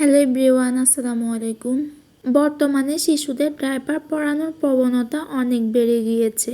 Hello everyone, আসসালামু আলাইকুম। বর্তমানে শিশুদের ডায়পার পরানোর প্রবণতা অনেক বেড়ে গিয়েছে।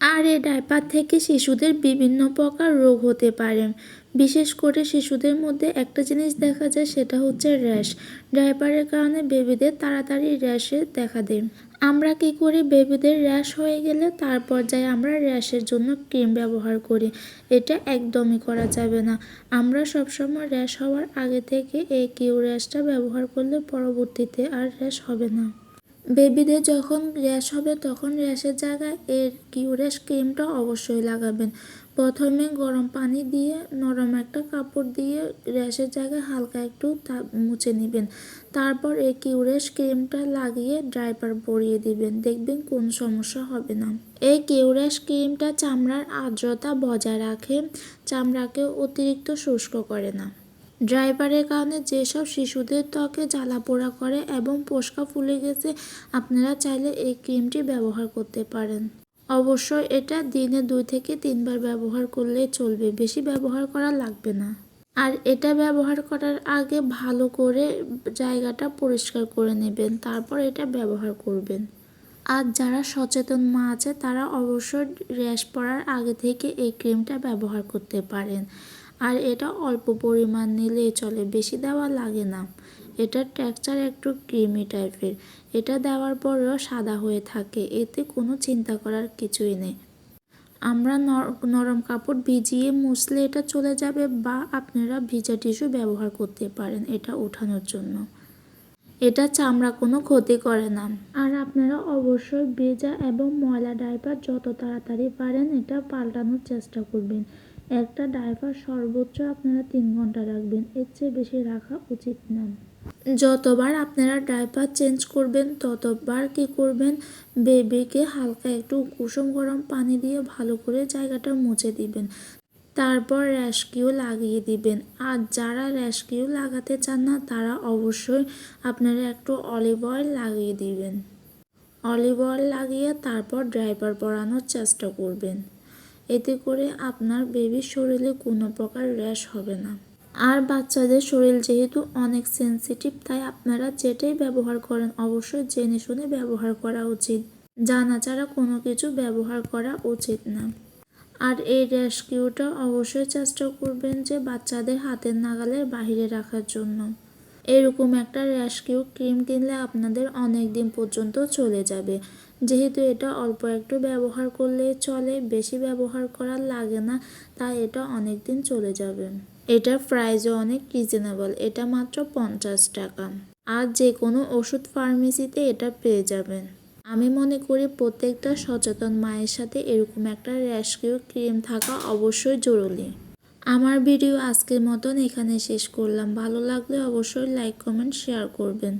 আর এই ডায়পার থেকে শিশুদের বিভিন্ন প্রকার রোগ হতে পারে। বিশেষ করে শিশুদের মধ্যে একটা জিনিস দেখা যায়, সেটা হচ্ছে র্যাশ। ডায়পারের কারণে বেবিদের তাড়াতাড়ি র্যাশে দেখা দেয়। আমরা কি করি? বেবিদের র্যাশ হয়ে গেলে তারপর যাই আমরা র্যাশের জন্য ক্রিম ব্যবহার করি। এটা একদমই করা যাবে না। আমরা সবসময় র্যাশ হওয়ার আগে থেকে এই কিউ র্যাশটা ব্যবহার করলে পরবর্তীতে আর র্যাশ হবে না। বেবিদের যখন র্যাশ হবে, তখন র্যাশের জায়গায় এর কিউরেশ ক্রিমটা অবশ্যই লাগাবেন। প্রথমে গরম পানি দিয়ে, নরম একটা কাপড় দিয়ে র্যাশের জায়গায় হালকা একটু মুছে নেবেন। তারপর এই কিউরেশ ক্রিমটা লাগিয়ে ড্রাইপার পরিয়ে দিবেন। দেখবেন কোন সমস্যা হবে না। এই কিউরেশ ক্রিমটা চামড়ার আর্দ্রতা বজায় রাখে, চামড়াকে অতিরিক্ত শুষ্ক করে না। ড্রাইভারের কারণে যেসব শিশুদের ত্বকে জ্বালা পোড়া করে এবং ফোসকা ফুলে গেছে, আপনারা চাইলে এই ক্রিমটি ব্যবহার করতে পারেন। অবশ্যই এটা দিনে দুই থেকে তিনবার ব্যবহার করলেই চলবে, বেশি ব্যবহার করা লাগবে না। আর এটা ব্যবহার করার আগে ভালো করে জায়গাটা পরিষ্কার করে নেবেন, তারপর এটা ব্যবহার করবেন। আর যারা সচেতন মা আছে, তারা অবশ্যই র্যাশ পড়ার আগে থেকে এই ক্রিমটা ব্যবহার করতে পারেন। আর এটা অল্প পরিমাণ নিলেই চলে, বেশি দেওয়া লাগে না। এটার টেক্সচার একটু ক্রিমি টাইপের। এটা দেওয়ার পরেও সাদা হয়ে থাকে, এতে কোনো চিন্তা করার কিছুই নেই। আমরা নর- নরম কাপড় ভিজিয়ে মুছলে এটা চলে যাবে বা আপনারা ভিজা টিস্যু ব্যবহার করতে পারেন এটা ওঠানোর জন্য। এটা চামড়া কোনো ক্ষতি করে না। আর আপনারা অবশ্যই ভেজা এবং ময়লা ডাইপার যত তাড়াতাড়ি পারেন এটা পাল্টানোর চেষ্টা করবেন। একটা ডাইপার সর্বোচ্চ আপনারা তিন ঘণ্টা রাখবেন, এর চেয়ে বেশি রাখা উচিত না। যতবার আপনারা ডাইপার চেঞ্জ করবেন, ততবার কি করবেন? বেবিকে হালকা একটু কুসুম গরম পানি দিয়ে ভালো করে জায়গাটা মুছে দিবেন। তারপর র্যাশকিউ লাগিয়ে দিবেন। আর যারা র্যাশকিউ লাগাতে চান না, তারা অবশ্যই আপনারা একটু অলিভ অয়েল লাগিয়ে দিবেন। অলিভ অয়েল লাগিয়ে তারপর ড্রাইপার পরানোর চেষ্টা করবেন। এতে করে আপনার বেবির শরীরে কোনো প্রকার র্যাশ হবে না। আর বাচ্চাদের শরীর যেহেতু অনেক সেনসিটিভ তাই আপনারা যেটাই ব্যবহার করেন অবশ্যই জেনে শুনে ব্যবহার করা উচিত। জানা ছাড়া কোনো কিছু ব্যবহার করা উচিত না। আর এই র্যাশ কিউটা অবশ্যই চেষ্টা করবেন যে বাচ্চাদের হাতের নাগালের বাইরে রাখার জন্য। এরকম একটা রেস্কিউ ক্রিম কিনলে আপনাদের অনেক দিন পর্যন্ত চলে যাবে। যেহেতু এটা অল্প একটু ব্যবহার করলে চলে, বেশি ব্যবহার করার লাগে না, তাই এটা অনেক দিন চলে যাবে। এটার প্রাইসও অনেক রিজনেবল এটা মাত্র পঞ্চাশ টাকা। আর যে কোনো ওষুধ ফার্মেসিতে এটা পেয়ে যাবেন। আমি মনে করি প্রত্যেকটা সচেতন মায়ের সাথে এরকম একটা রেস্কিউ ক্রিম থাকা অবশ্যই জরুরি। আমার ভিডিও আজকের মতন এখানে শেষ করলাম। ভালো লাগলে অবশ্যই লাইক কমেন্ট শেয়ার করবেন।